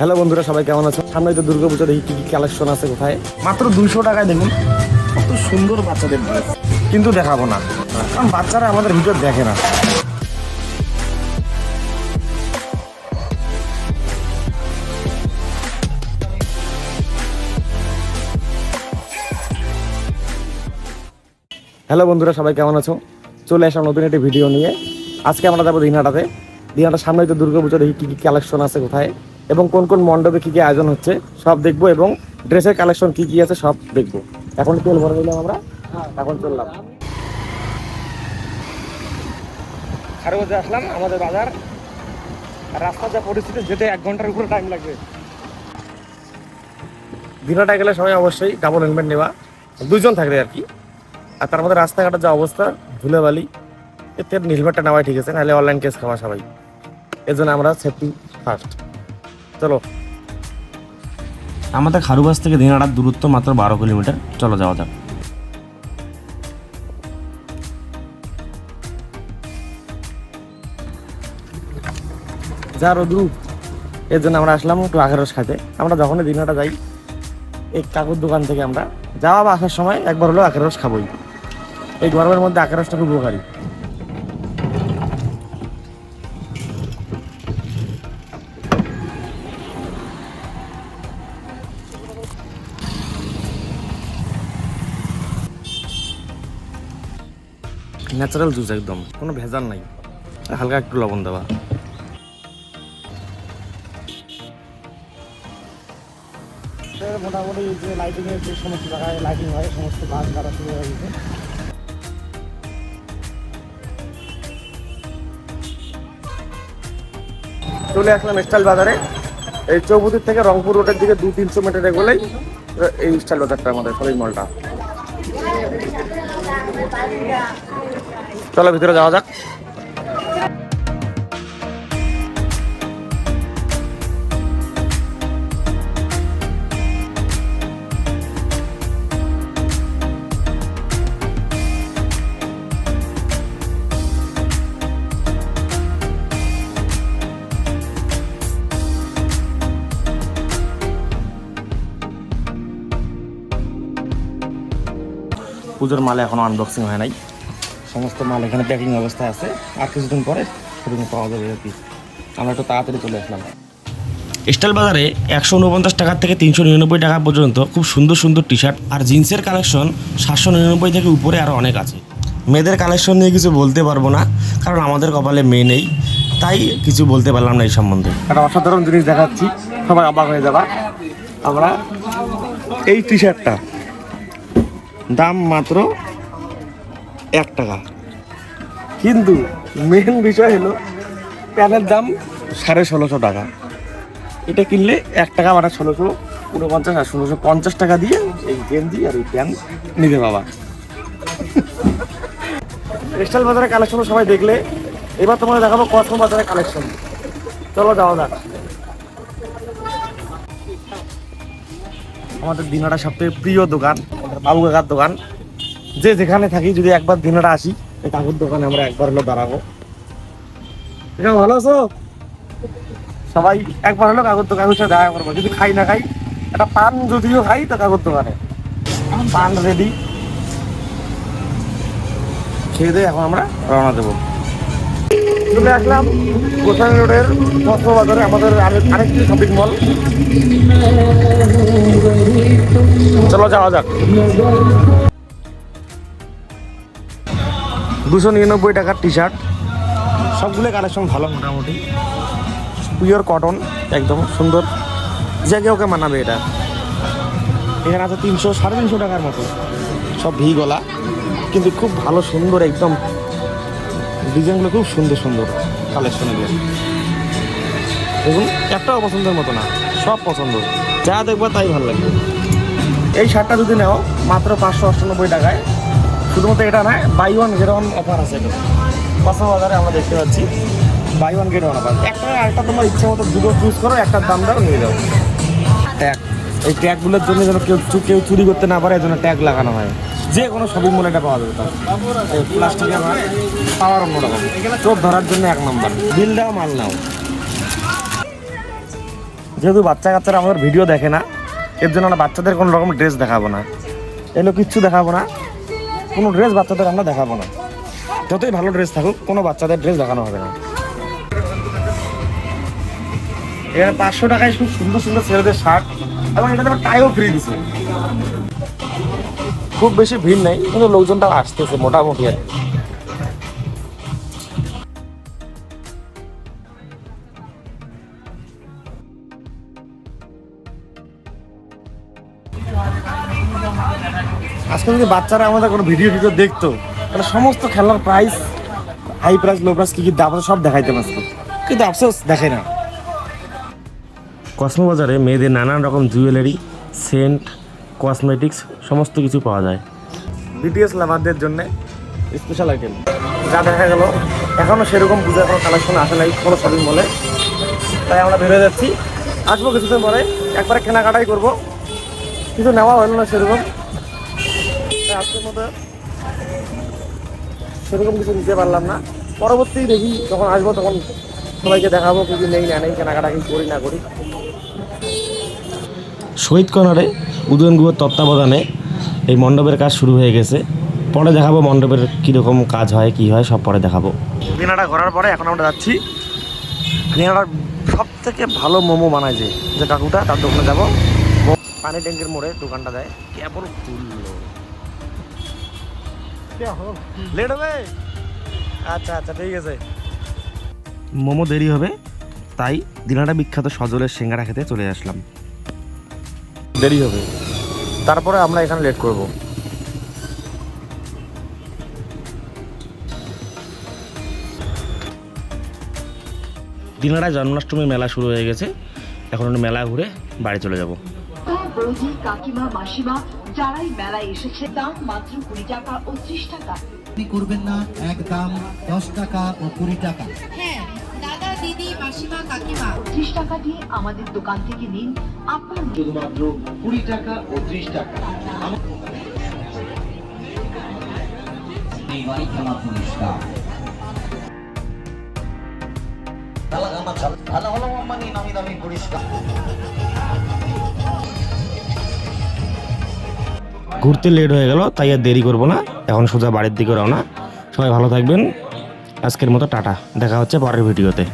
Hello বন্ধুরা সবাই কেমন আছো? সামনে তো দুর্গা পুজো দেখি কি কি কালেকশন আছে কোথায়? মাত্র দুইশো টাকায় দেখুন কত সুন্দর বাচ্চাদের ড্রেস কিন্তু দেখাবো না কারণ বাচ্চারা আমাদের ভিতর দেখে না। হ্যালো বন্ধুরা সবাই কেমন আছো? চলে আসলাম নতুন একটি ভিডিও নিয়ে। আজকে আমরা যাব দিনহাটাতে। দিনহাটার সামনে তো দুর্গা পুজো দেখি কী কী কালেকশন আছে কোথায়? এবং কোন কোন মণ্ডপে কী কী আয়োজন হচ্ছে সব দেখব এবং ড্রেসের কালেকশন কী কী আছে সব দেখব। এখন তেল ভরে নিলাম আমরা এখন চললাম। খারগোজে আসলাম আমাদের বাজার। আর রাস্তার যা পরিস্থিতি যেতে এক ঘণ্টার উপরে টাইম লাগবে। দিনহাটা গেলে সবাই অবশ্যই ডাবল হেলমেট নেওয়া। দুজন থাকবে আর কি। আর তার মধ্যে রাস্তাঘাটের যা অবস্থা ধুলেবালি এতে হেলমেটটা নেওয়াই ঠিক আছে নাহলে অনলাইন কেস খাওয়া সবাই। এর জন্য আমরা সেফটি ফার্স্ট চলো। আমাদের খারুবাস থেকে দিনাটার দূরত্ব মাত্র বারো কিলোমিটার। চলো, যাওয়া যাক। যা রোদ্রু এর জন্য আমরা আসলাম একটু আখেরস খাতে আমরা যখনই দিনটা যাই, এই কাকুর দোকান থেকে আমরা। যাওয়া বা আসার সময় একবার হলেও আখের রস খাবোই। এই গরমের মধ্যে আখের রসটা খুব উপকারী। ন্যাচারাল জুস একদম, কোনো ভেজাল নাই। হালকা একটু লবণ দেওয়া মোটামুটি যে লাইটিং এর যে সমস্ত জায়গায় লাইটিং হয়, সমস্ত চলে আসলাম স্টাইল বাজারে। এই চৌপতির থেকে রংপুর রোডের দিকে দু তিনশো মিটার এগোলেই এই স্টাইল বাজারটা আমাদের শপিং মলটা। চলো ভিতরে যাওয়া যাক। পুজোর মাল এখনও আনবক্সিং হয় নাই। সমস্ত মাল এখানে প্যাকিং অবস্থায় আছে। আর কিছুদিন পরে সেরকম পাওয়া যাবে আর কি। আমরা একটু তাড়াতাড়ি চলে আসলাম। স্টাইল বাজারে একশো উনপঞ্চাশ টাকা থেকে তিনশো নিরানব্বই টাকা পর্যন্ত খুব সুন্দর সুন্দর টি শার্ট আর জিন্সের কালেকশন সাতশো নিরানব্বই থেকে উপরে আরও অনেক আছে। মেয়েদের কালেকশন নিয়ে কিছু বলতে পারব না কারণ আমাদের কপালে মেয়ে নেই তাই কিছু বলতে পারলাম না এই সম্বন্ধে। একটা অসাধারণ জিনিস দেখাচ্ছি সবাই অবাক হয়ে যাবা। আমরা এই টি শার্টটা দাম মাত্র এক টাকা। কিন্তু মেন বিষয় হলো প্যানের দাম সাড়ে ষোলোশো টাকা। এটা কিনলে এক টাকা মানে ষোলোশো উনপঞ্চাশ আর ষোলোশো পঞ্চাশ টাকা দিয়ে এই গেঞ্জি আর এই প্যান্ট নিতে বাবা। টেক্সটাইল বাজারের কালেকশন সবাই দেখলে। এবার তোমাদের দেখাবো কসমো বাজারের কালেকশন চলো যাওয়া যাক। আমাদের দিনাটা সবথেকে প্রিয় দোকান বাবু কাকার দোকান। যে যেখানে থাকি, যদি একবার দিনাটা আসি, এই কাকুর দোকানে আমরা একবার হলো দাঁড়াবো এটা ভালো আছো? সবাই একবার হলো কাকুর দোকানের সাথে দেখা করব। যদি খাই না খাই, একটা পান যদিও খাই, তো কাকুর দোকানে। পান রেডি খেয়ে দিয়ে এখন আমরা রওনা দেবো। চলে আসলাম গোসাই রোডের বাজারে আমাদের আরেক- আরেকটি শপিং মল চলো যাওয়া যাক। দুশো নিরানব্বই টাকার টি শার্ট সবগুলো কালেকশন ভালো মোটামুটি। পিওর কটন একদম সুন্দর। যে ওকে মানাবে এটা। এখানে আছে তিনশো, সাড়ে তিনশো টাকার মতো। সব ভি গলা। কিন্তু খুব ভালো, সুন্দর, একদম ডিজাইনগুলো খুব সুন্দর সুন্দর কালেকশনগুলো দেখুন, একটাও পছন্দের মতো না, সব পছন্দ। যা দেখব তাই ভালো লাগবে। এই শার্টটা যদি নাও, মাত্র পাঁচশো অষ্টানব্বই টাকায়। শুধুমাত্র এটা নয় buy one get one offer আছে এটা পাঁচশো বাজারে আমরা দেখতে পাচ্ছি। Buy one get one offer একটা একটা তোমার ইচ্ছা মতো দুটো চুজ করো একটার দাম দাও, নিয়ে যাও। ট্যাগ এই ট্যাগগুলোর জন্য যেন কেউ কেউ চুরি করতে না পারে, এই জন্য ট্যাগ লাগানো হয়। যে কোনো শপিং মলে এটা পাওয়া যাবে তার এই প্লাস্টিকের মাল পাওয়ার অন্যরকম চোখ ধরার জন্য এক নম্বর বিল দাও, মাল নাও। যেহেতু বাচ্চা কাচ্চারা আমাদের ভিডিও দেখে না, এর জন্য আমরা বাচ্চাদের কোনো রকম ড্রেস দেখাবো না। এগুলো কিচ্ছু দেখাবো না। কোনো ড্রেস বাচ্চাদের আমরা দেখাবো না। যতই ভালো ড্রেস থাকুক, কোনো বাচ্চাদের ড্রেস দেখানো হবে না। এখানে পাঁচশো টাকায় খুব সুন্দর সুন্দর ছেলেদের শার্ট এবং এটা তোমার টাইও ফ্রি দিছে। খুব বেশি ভিড় নেই, কিন্তু লোকজনটা আসতেছে মোটামুটি আর আজকে যদি বাচ্চারা আমাদের কোনো ভিডিও টিডিও দেখতো তাহলে সমস্ত খেলার price high price low price কী কী দাম সব দেখাইতে পারতো কিন্তু আফসোস দেখে না। কসমো বাজারে মেয়েদের নানান রকম জুয়েলারি সেন্ট কসমেটিক্স সমস্ত কিছু পাওয়া যায়। বিটিএস লাভারদের জন্য স্পেশাল আইটেম যা দেখা গেল এখনও সেরকম পূজার কোনো কালেকশন আসে নাই কোনো শপিং মলে তাই আমরা বেরোয় যাচ্ছি। আসব কিছুদিন পরে একবারে কেনাকাটাই করব। কিছু নেওয়া হলো না সেরকম। আজকের মতো সেরকম কিছু নিতে পারলাম না। পরবর্তী দেখি যখন আসব তখন সবাইকে দেখাবো কিছু নেই না নেই কেনাকাটা কি করি না করি। শহীদ কর্নারে উদয়ন গুহর তত্ত্বাবধানে এই মণ্ডপের কাজ শুরু হয়ে গেছে। পরে দেখাবো মণ্ডপের কীরকম কাজ হয় কি হয় সব পরে দেখাবো। দিনাটা ঘোরার পরে এখন আমরা যাচ্ছি। দিনাটার সব থেকে ভালো মোমো বানায় যে যে কাকুটা তার দোকানে যাব। মো- পানি ট্যাঙ্কের মোড়ে দোকানটা দেয়। কেবল তুললো লেট হবে আচ্ছা আচ্ছা ঠিক আছে। মোমো দেরি হবে তাই দিনাটা বিখ্যাত সজলের সিঙ্গারা খেতে চলে আসলাম। দেরি হবে। তারপরে আমরা এখানে লেট করব। দিনাটায় জন্মাষ্টমী মেলা শুরু হয়ে গেছে। এখন আমরা মেলা ঘুরে বাড়ি চলে যাব। বৌদি কাকিমা মাসিমা যারাই মেলায় এসেছে দাম মাত্র কুড়ি টাকা ও ত্রিশ টাকা। আপনি করবেন না এক দাম দশ টাকা ও কুড়ি টাকা। হ্যাঁ দাদা দিদি মাসিমা কাকিমা। ত্রিশ টাকা দিয়ে আমাদের দোকান থেকে নিন আপনার শুধুমাত্র কুড়ি টাকা ও ত্রিশ টাকা। পুরস্কার। ভালো ভালো মানে নামি দামি পরিষ্কার ঘুরতে লেট হয়ে গেল, তাই আর দেরি করব না। এখন সোজা বাড়ির দিকে রওনা। সবাই ভালো থাকবেন। আজকের মতো টাটা। দেখা হচ্ছে পরের ভিডিওতে